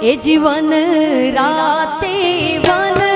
એ જીવન રાતે વનમાં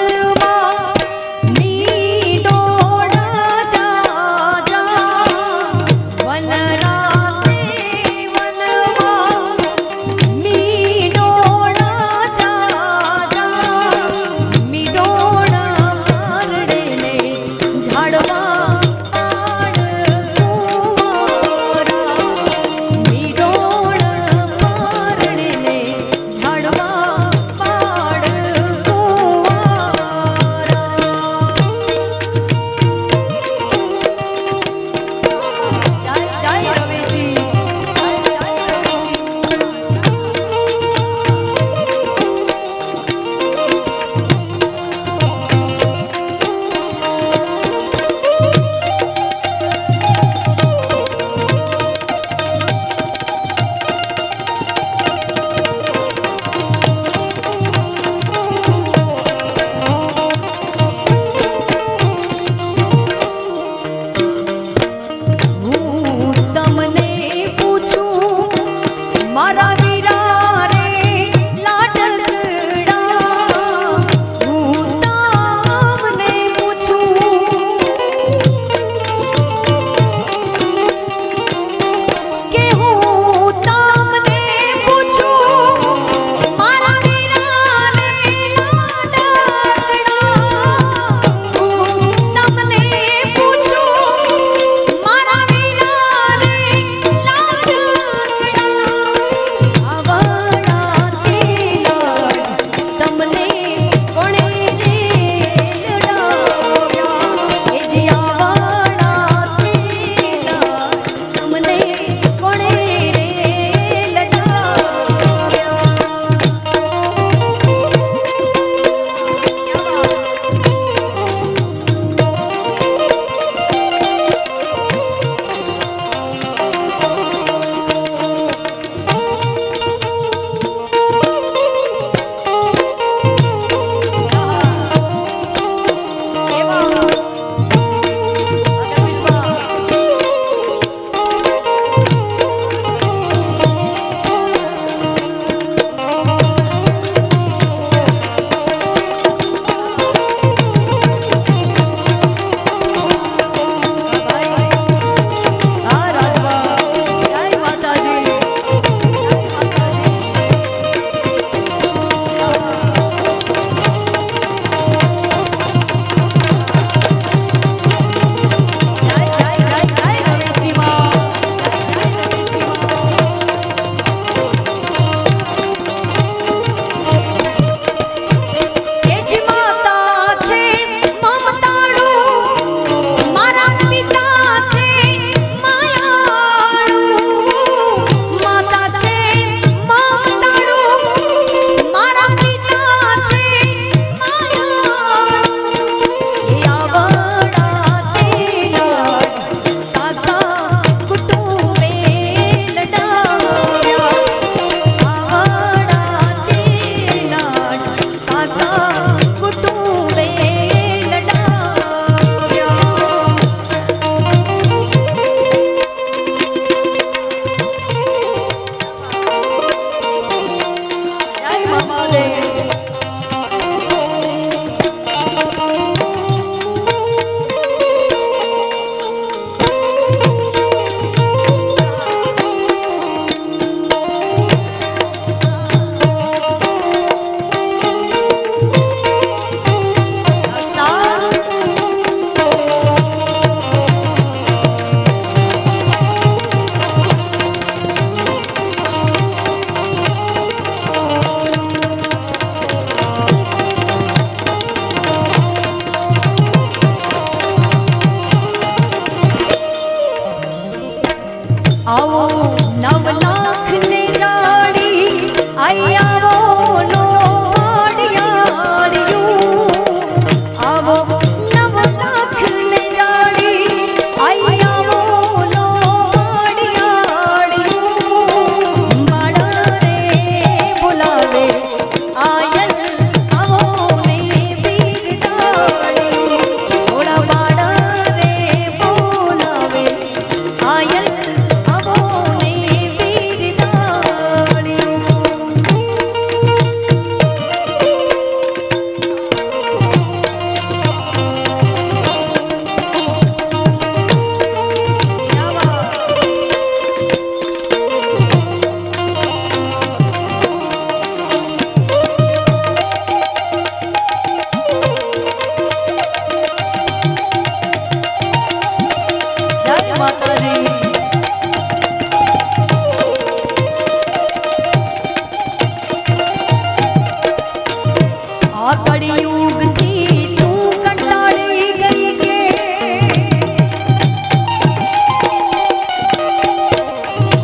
மரம்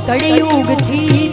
કળિયુગથી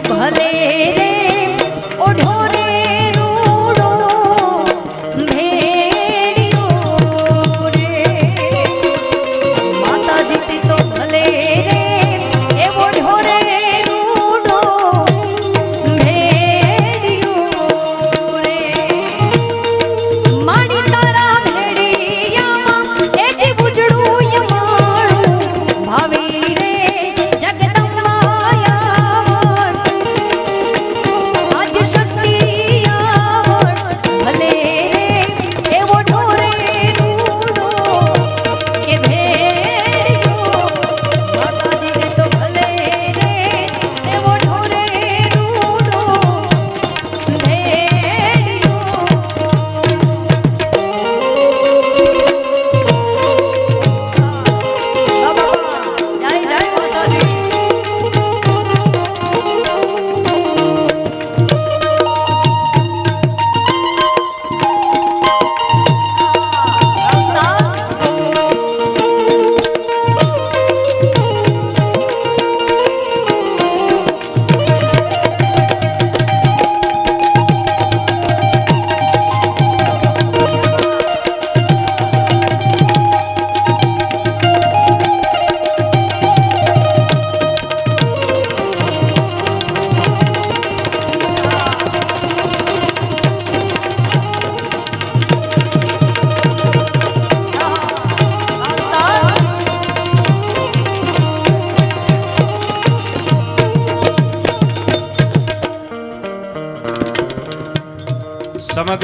ભલે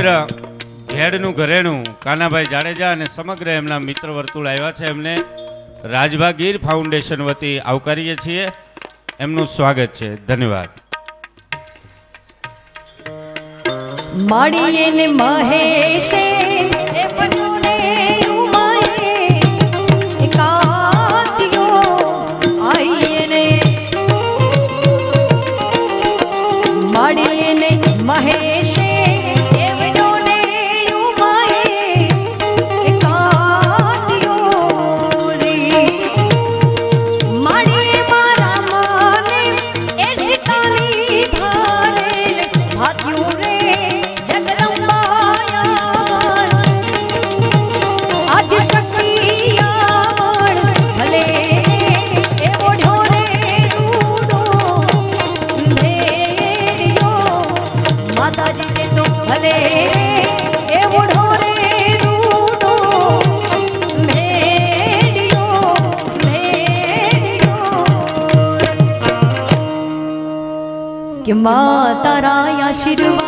મિત્ર ઘેડનું ઘરેણું કાનાભાઈ જાડેજા અને સમગ્ર એમના મિત્ર વર્તુળ આવ્યા છે એમને રાજભાગીર ફાઉન્ડેશન વતી આવકારીએ છીએ. એમનું સ્વાગત છે. ધન્યવાદ. માડીએ ને મહેશે she do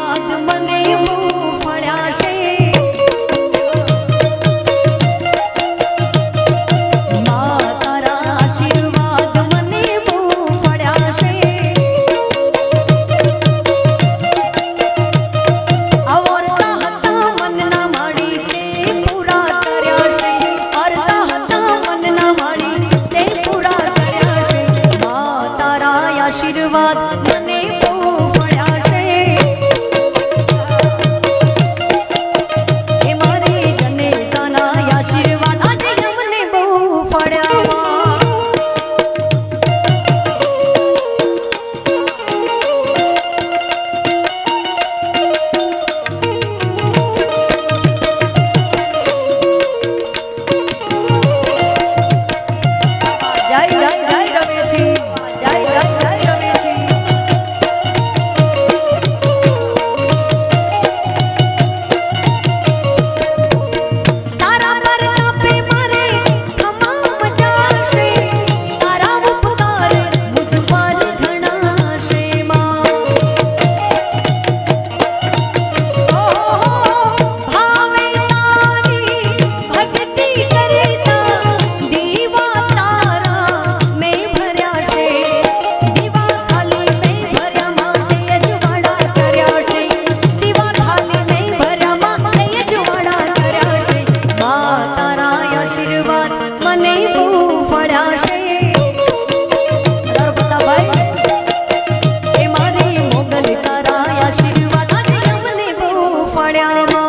ahora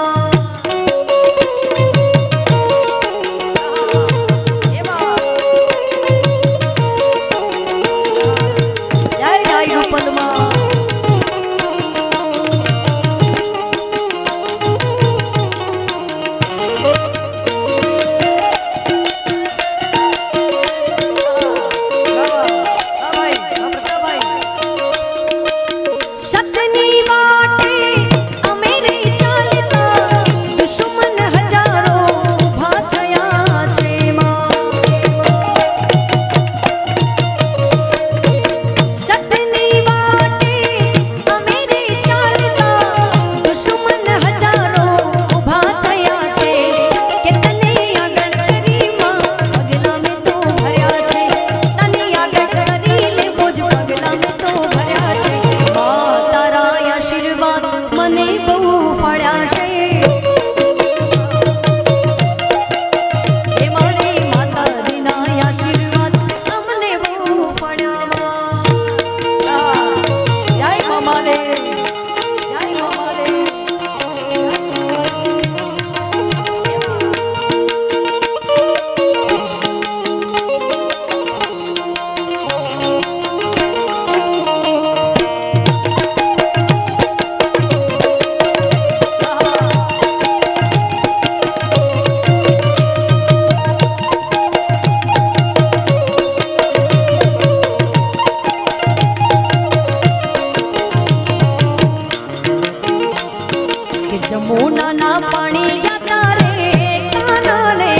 જમુના ના પાણી જતા રે કાના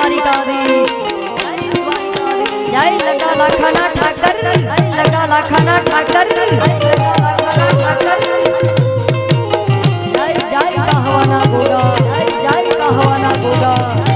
દ્વારિકાધીશ જય ઠાકર. જય લગા લાખાના ઠાકર. જય લગા લાખાના ઠાકર. જય જય કહવાના ગોગા જય કહવાના ગોગા